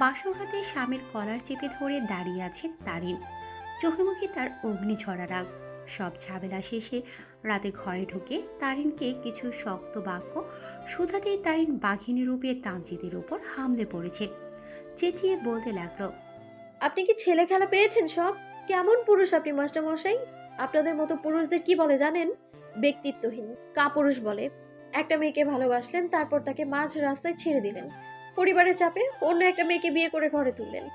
বাসরাতে স্বামীর কলার চেপে ধরে দাঁড়িয়ে আছে তারিন। চোখে মুখে তার অগ্নিঝরা রাগ। সব ঝামেলা শেষে রাতে ঘরে ঢুকে তারিনকে কিছু শক্ত বাক্য সুধাতেই তারিন বাঘিনী রূপে তামজিদের উপর হামলে পড়েছে। চেঁচিয়ে বলতে লাগল, আপনি কি ছেলে খেলা পেয়েছেন সব? কেমন পুরুষ আপনি, মাস্টারমশাই? আপনাদের মতো পুরুষদের কি বলে জানেন? ব্যক্তিত্বহীন, কাপুরুষ বলে। একটা মেয়েকে ভালোবাসলেন, তারপর তাকে মাঝ রাস্তায় ছেড়ে দিলেন। পরিবারের চাপে অন্য একটা মেয়েকে বিয়ে করে ঘরে তুললেন।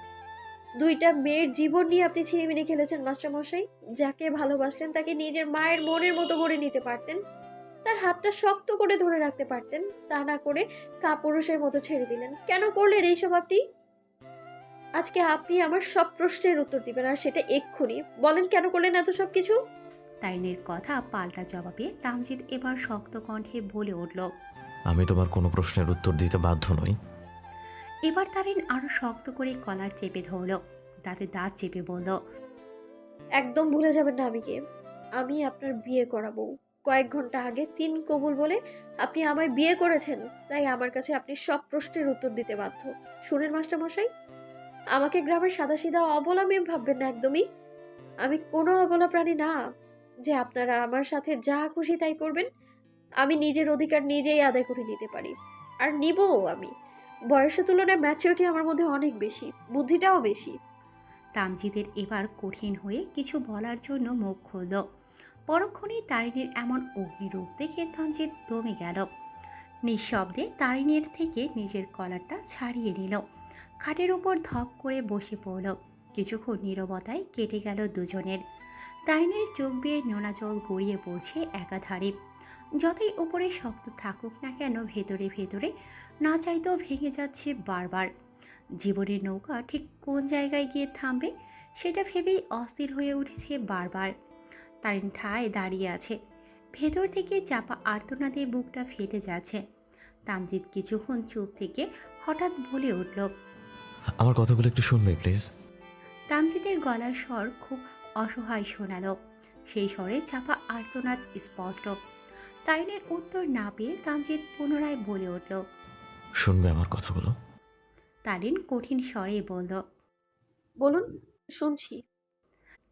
দুইটা মেয়ের জীবন নিয়ে আপনি ছিনিমিনি খেলেছেন মাস্টারমশাই যাকে ভালোবাসতেন তাকে নিজের মায়ের মনের মতো করে নিতে পারতেন। তার হাতটা শক্ত করে ধরে রাখতে পারতেন তা না করে কাপুরুষের মতো ছেড়ে দিলেন। কেন করলেন এইসব আপনি? আজকে আপনি আমার সব প্রশ্নের উত্তর দিবেন আর সেটা এক্ষুনি। বলেন কেন করলেন এত সব কিছু? তারিনের কথা পাল্টা জবাবে তামজিদ এবার শক্ত কণ্ঠে বলে উঠল আমি তোমার কোনো প্রশ্নের উত্তর দিতে বাধ্য নই। এবার তারিন আরও শক্ত করে কলার চেপে ধরল, তাতে দাঁত চেপে বলল, একদম ভুলে যাবেন না আমি কে আমি আপনার বিয়ে করাবো। কয়েক ঘণ্টা আগে তিন কবুল বলে আপনি আমায় বিয়ে করেছেন, তাই আমার কাছে আপনি সব প্রশ্নের উত্তর দিতে বাধ্য। শুনেন মাস্টার মশাই আমাকে গ্রামের সাদা সাদাসিধা অবলা মেয়ে ভাববেন না একদমই? আমি কোনো অবলা প্রাণী না, যে আপনারা আমার সাথে যা খুশি তাই করবেন, আমি নিজের অধিকার নিজেই আদায় করে নিতে পারি। আর নিবও আমি। বয়সের তুলনায় ম্যাচিউরিটি আমার মধ্যে অনেক বেশি, বুদ্ধিটাও বেশি। তামজিদের এবার কঠিন হয়ে কিছু বলার জন্য মুখ খুলল। পরক্ষণেই তারিণীর এমন অগ্নিরূপ দেখে তামজিদ দমে গেল। নিঃশব্দে তারিণীর থেকে নিজের কলারটা ছাড়িয়ে নিল। খাটের উপর ধপ করে বসে পড়ল। কিছুক্ষণ নীরবতায় কেটে গেল দুজনের। তারিণীর চোখ বেয়ে নোনা জল গড়িয়ে পড়ছে একাধারে। যতই উপরে শক্ত থাকুক না কেন ভেতরে ভেতরে না চাইতেও ভেঙে যাচ্ছে বারবার। জীবনের নৌকা ঠিক কোন জায়গায় গিয়ে থামবে সেটা ভেবেই অস্থির হয়ে উঠেছে বারবার। তারিন ঠায় দাঁড়িয়ে আছে। ভেতর থেকে চাপা আর্তনাদে বুকটা ফেটে যাচ্ছে। তামজিৎ কিছুক্ষণ চুপ থেকে হঠাৎ বলে উঠল আমার কথাগুলো একটু শুনবে প্লিজ। তামজিদের গলার স্বর খুব অসহায় শোনালো। সেই স্বরে চাপা আর্তনাদ স্পষ্ট। তাইনের উত্তর না পেয়ে তামজিৎ পুনরায় বলে উঠল শুনবে আমার কথাগুলো? তারিন কঠিন স্বরে বলল বলুন শুনছি।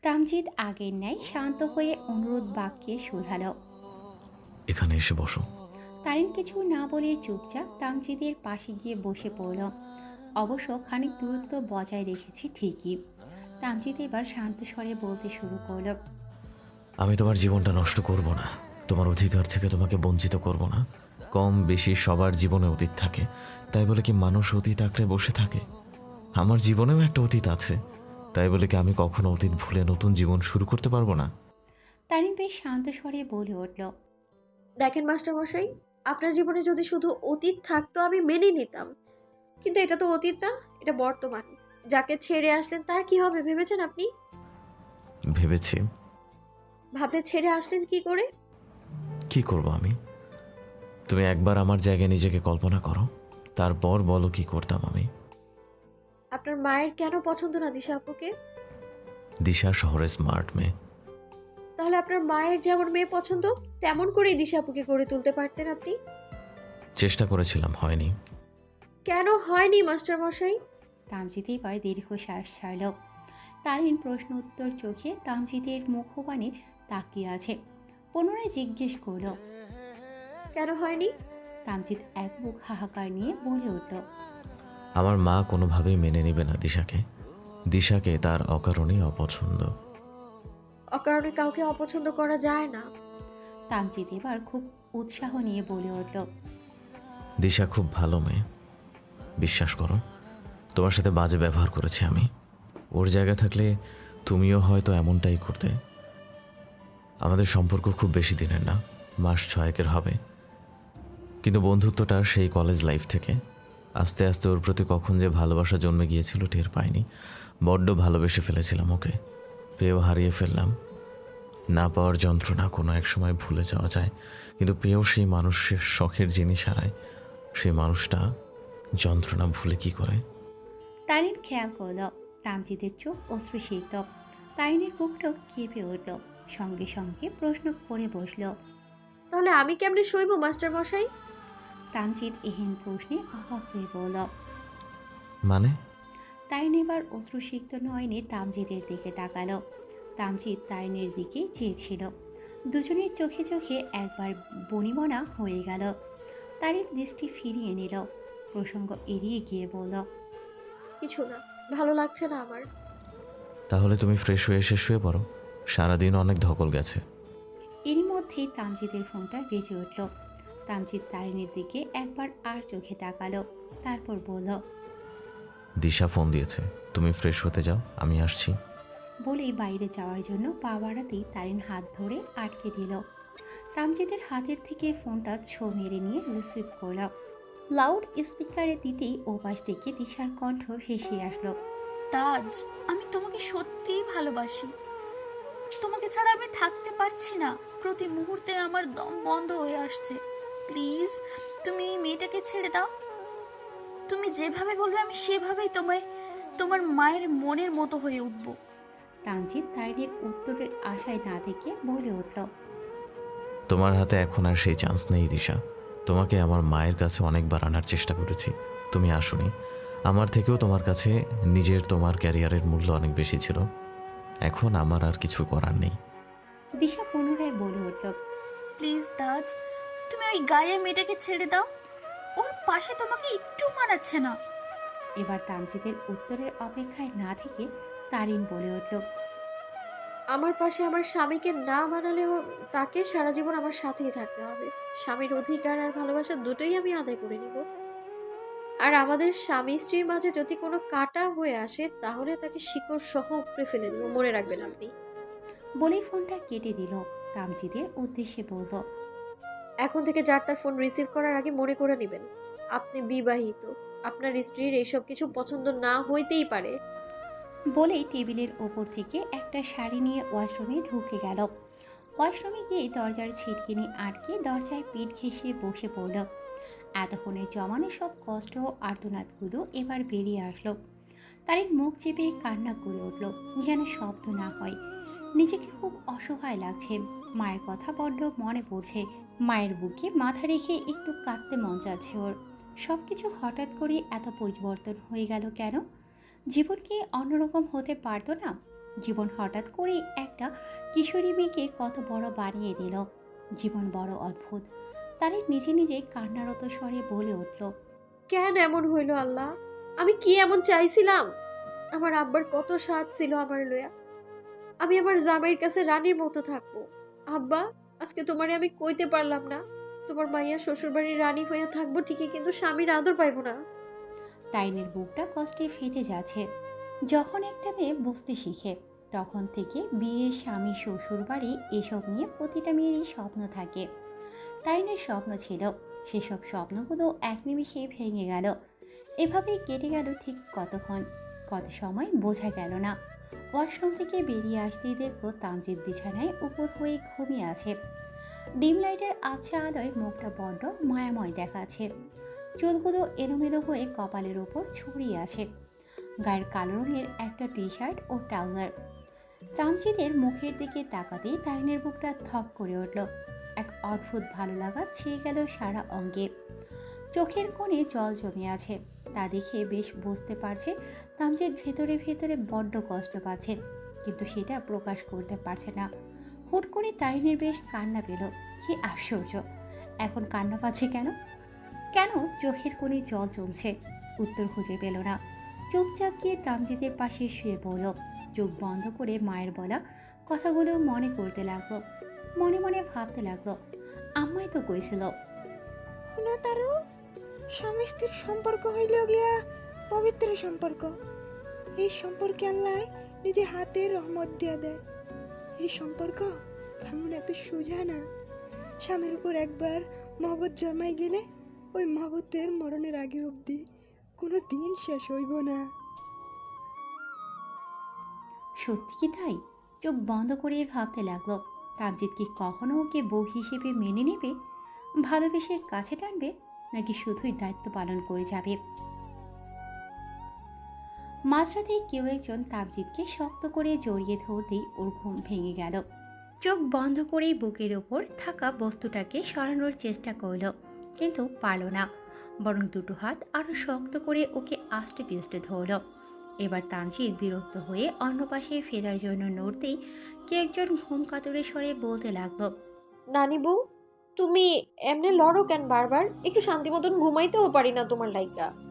তামজিদ আগের ন্যায় শান্ত হয়ে অনুরোধ বাক্যে শুধালো এখানে এসে বসো। তারিন কিছু না বলে চুপচাপ তামজিদের পাশে গিয়ে বসে পড়ল। অবশ্য খানিক দূরত্ব বজায় রেখেছি ঠিকই। তামজিদ এবার শান্ত স্বরে বলতে শুরু করল আমি তোমার জীবনটা নষ্ট করব না। তোমার অধিকার থেকে তোমাকে বঞ্চিত করব না। কম বেশি সবার জীবনে অতীত থাকে। তাই বলে কি মানুষ অতীত আঁকড়ে বসে থাকে? আমার জীবনেও একটা অতীত আছে। তাই বলে কি আমি কখনো অতীত ভুলে নতুন জীবন শুরু করতে পারব না? তারিন বেশ শান্ত স্বরে বলে উঠল দেখেন মাস্টার মাস্টারমশাই আপনার জীবনে যদি শুধু অতীত থাকতো আমি মেনে নিতাম। কিন্তু এটা তো অতীত না এটা বর্তমান। যাকে ছেড়ে আসলেন তার কি হবে ভেবেছেন আপনি? ভেবেছি। ভাবলে ছেড়ে আসলেন কি করে? কি করব আমি? তুমি একবার আমার জায়গায় নিজেকে কল্পনা করো তারপর বলো কি করতাম আমি। আপনার মায়ের কেন পছন্দ না দিশা আপুকে? দিশা শহরে স্মার্ট মেয়ে। তাহলে আপনার মায়ের যেমন মেয়ে পছন্দ তেমন করেই দিশা আপুকে গড়ে তুলতে পারতেন আপনি? চেষ্টা করেছিলাম হয়নি। কেন হয়নি মাস্টার মাস্টারমশাই তামজিদ এবার দীর্ঘশ্বাস ছাড়ল। তারিন প্রশ্ন উত্তর চোখে তামজিদের মুখবাণী তাকিয়ে আছে। পুনরায় জিজ্ঞেস করল। কেন হয়নি? তামজিদ এক বুক হাহাকার নিয়ে বলে উঠল আমার মা কোনোভাবেই মেনে নেবে না দিশাকে। দিশাকে তার অকারণেই অপছন্দ। অকারণে কাউকে অপছন্দ করা যায় না। তামজিদ এবার খুব উৎসাহ নিয়ে বলে উঠল দিশা খুব ভালো মেয়ে। বিশ্বাস করো তোমার সাথে বাজে ব্যবহার করেছি আমি। ওর জায়গা থাকলে তুমিও হয়তো এমনটাই করতে। আমাদের সম্পর্ক খুব বেশি দিনের না, মাস ছয়েকের হবে। কিন্তু বন্ধুত্বটা সেই কলেজ লাইফ থেকে আস্তে আস্তে ওর প্রতি কখন যে ভালোবাসা জন্মে গিয়েছিল টের পাইনি। বড্ড ভালোবেসে ফেলেছিলাম ওকে। পেয়েও হারিয়ে ফেললাম। না পাওয়ার যন্ত্রণা কোনো এক সময় ভুলে যাওয়া যায়। কিন্তু পেয়েও সেই মানুষের শখের জিনিস হারায়। সেই মানুষটা যন্ত্রণা ভুলে কি করে? তারিন খেয়াল করল তামজিদের চোখ অশ্রুসিক্ত। তারিনের বুকটাও কেঁপে উঠল। সঙ্গে সঙ্গে প্রশ্ন করে বসল তাহলে আমি কেমনে সইব মাস্টারমশাই তামজিদ এহেন প্রশ্নে অবাক হয়ে বলল মানে? তাইন এবার অশ্রুসিক্ত নয়নে তামজিদের দিকে তাকালো। তামজিদ তাইনের দিকে চেয়েছিল। দুজনের চোখে চোখে একবার বনিমনা হয়ে গেল। তারিন দৃষ্টি ফিরিয়ে নিল প্রসঙ্গ এড়িয়ে গিয়ে বলল কিছু না ভালো লাগছে না আমার। তাহলে তুমি ফ্রেশ হয়ে এসে শুয়ে পড়ো। সারাদিন অনেক ধকল গেছে। এরই মধ্যেই তামজিদের ফোনটা বেজে উঠল। তামজিদ তারিনের দিকে একবার আর চোখে তাকালো তারপর বলল দিশা ফোন দিয়েছে তুমি ফ্রেশ হতে যাও আমি আসছি। বলেই বাইরে যাওয়ার জন্য পা বাড়াতেই তারিন হাত ধরে আটকে দিল। তামজিদের হাতের থেকে ফোনটা ছো মেরে নিয়ে রিসিভ করল। লাউড স্পিকারে দিতেই ওপাশ থেকে দিশার কণ্ঠ ভেসে আসলো। তাজ আমি তোমাকে সত্যিই ভালোবাসি। তোমাকে ছাড়া আমি থাকতে পারছি না। প্রতি মুহূর্তে আমার দম বন্ধ হয়ে আসছে। প্লিজ তুমি এই মেয়েটাকে ছেড়ে দাও। তুমি যেভাবে বলবে আমি সেভাবেই তোমায় তোমার মায়ের মনের মতো হয়ে উঠবো। তামজিদ তারিনের উত্তরের আশায় না থেকে বলে উঠল তোমার হাতে এখন আর সেই চান্স নেই দিশা। তোমাকে আমার মায়ের কাছে অনেকবার আনার চেষ্টা করেছি। তুমি আসোনি। আমার থেকেও তোমার কাছে নিজের তোমার ক্যারিয়ারের মূল্য অনেক বেশি ছিল। এখন আমার আর কিছু করার নেই। দিশা পুনরায় বলে উঠল প্লিজ দাজ তুমি ওই গায়ে মেয়েটাকে ছেড়ে দাও। ওর পাশে তোমাকে একটু মানাচ্ছে না। এবার তামজিদের উত্তরের অপেক্ষায় না থেকে তারিন বলে উঠল আমার পাশে আমার স্বামীকে না মানালেও তাকে সারা জীবন আমার সাথেই থাকতে হবে। স্বামীর অধিকার আর ভালোবাসা দুটোই আমি আদায় করে নিব। আর আমাদের স্বামী স্ত্রীর মাঝে যদি কোনো কাটা হয়ে আসে তাহলে তাকে শিকড় সহ উপড়ে ফেলে দেবো। মনে রাখবেন আপনি। বলেই ফোনটা কেটে দিল। তামজিদের উদ্দেশ্যে বলল এখন থেকে যার তার ফোন রিসিভ করার আগে মনে করে নেবেন আপনি বিবাহিত। আপনার স্ত্রীর এইসব কিছু পছন্দ না হইতেই পারে। বলেই টেবিলের ওপর থেকে একটা শাড়ি নিয়ে ওয়াশরুমে ঢুকে গেল। ওয়াশরুমে গিয়ে দরজার ছিটকিনি আটকে দরজায় পিঠ ঘেঁষিয়ে বসে পড়ল। এতক্ষণে জমানো সব কষ্ট ও আর্তনাদগুলো এবার বেরিয়ে আসলো। তারিন মুখ চেপে কান্না করে উঠল, যেন শব্দ না হয়। নিজেকে খুব অসহায় লাগছে। মায়ের কথা বড্ড মনে পড়ছে। মায়ের বুকে মাথা রেখে একটু কাঁদতে মন যাচ্ছে ওর। সব কিছু হঠাৎ করে এত পরিবর্তন হয়ে গেল কেন? জীবন কি অন্যরকম হতে পারতো না? জীবন হঠাৎ করে একটা কিশোরী মেয়েকে কত বড় বানিয়ে দিল। জীবন বড় অদ্ভুত। তারে নিজে নিজে কান্নারত স্বরে বলে উঠল কেন এমন হইল আল্লাহ? আমি কি এমন চাইছিলাম? আমার আব্বার কত স্বাদ ছিল আমার লয়া আমি আমার জামাইয়ের কাছে রানীর মতো থাকব। আব্বা আজকে তোমারে আমি কইতে পারলাম না। তোমার মাইয়া শ্বশুরবাড়ির রানী হইয়া থাকব ঠিকই কিন্তু স্বামীর আদর পাইবো না। তাইনের বুকটা কষ্টে ফেটে যাচ্ছে। যখন একটা মেয়ে বুঝতে শিখে তখন থেকে বিয়ে স্বামী শ্বশুর বাড়ি এসব নিয়ে প্রতিটা মেয়েরই স্বপ্ন থাকে। তাইনের স্বপ্ন ছিল। সেসব স্বপ্নগুলো এক নিমিষে ভেঙে গেল। এভাবে কেটে গেল ঠিক কতক্ষণ? কত সময় বোঝা গেল না। ওয়াশরুম থেকে বেরিয়ে আসতেই দেখল তামজিৎ বিছানায় উপর হয়ে ঘুমিয়ে আছে। ডিম লাইটের আবছা আলোয় মুখটা বড্ড মায়াময় দেখাচ্ছে। চুলগুলো এলোমেলো হয়ে কপালের ওপর ছড়িয়ে আছে। গায়ের কালো রঙের একটা টি শার্ট ও ট্রাউজার। তামজিদের মুখের দিকে তাকাতেই তারিনের বুকটা থক করে উঠল। এক অদ্ভুত ভালো লাগা ছেয়ে গেল সারা অঙ্গে। চোখের কোণে জল জমে আছে। তা দেখে বেশ বুঝতে পারছে তামজিদ ভেতরে ভেতরে বড্ড কষ্ট পাচ্ছে, কিন্তু সেটা প্রকাশ করতে পারছে না। হুট করে তারিনের বেশ কান্না পেল। কি আশ্চর্য! এখন কান্না পাচ্ছে কেন? কেন চোখের কোণে জল জমছে? উত্তর খুঁজে পেল না। চুপচাপ গিয়ে তামজিদের পাশে শুয়ে পড়ল। চোখ বন্ধ করে মায়ের বলা কথাগুলো মনে করতে লাগল। মনে মনে ভাবতে লাগল আম্মাই তো কইছিল। হলো তারও স্বামী স্ত্রীর সম্পর্ক হইল গিয়া পবিত্র সম্পর্ক। এই সম্পর্কে আল্লাহ নিজে হাতে রহমত দিয়া দেয়। এই সম্পর্ক ভাঙন এত সোজা না। স্বামীর উপর একবার মহব্বত জন্মাই গেলে ওই মহব্বতের মরণের আগে অবধি কোনো দিন শেষ হইব না। সত্যি কি তাই? চোখ বন্ধ করে ভাবতে লাগল তামজিৎ কি কখনো ওকে বউ হিসেবে মেনে নেবে? ভালোবেসে কাছে টানবে? নাকি শুধুই দায়িত্ব পালন করে যাবে? মাঝরাতে কেউ একজন তামজিৎকে শক্ত করে জড়িয়ে ধরতেই ওর ঘুম ভেঙে গেল। চোখ বন্ধ করেই বুকের ওপর থাকা বস্তুটাকে সরানোর চেষ্টা করল, কিন্তু পারল না। বরং দুটো হাত আরও শক্ত করে ওকে আষ্টে পিষ্টে ধরল। এবার তানজিৎ বিরক্ত হয়ে অন্য পাশে ফেরার জন্য নড়তেই কে একজন ঘুম কাতরে স্বরে বলতে লাগল, নানি বউ, তুমি এমনি লড়ো কেন বারবার? একটু শান্তি মতন ঘুমাইতেও পারি না তোমার লাইগা।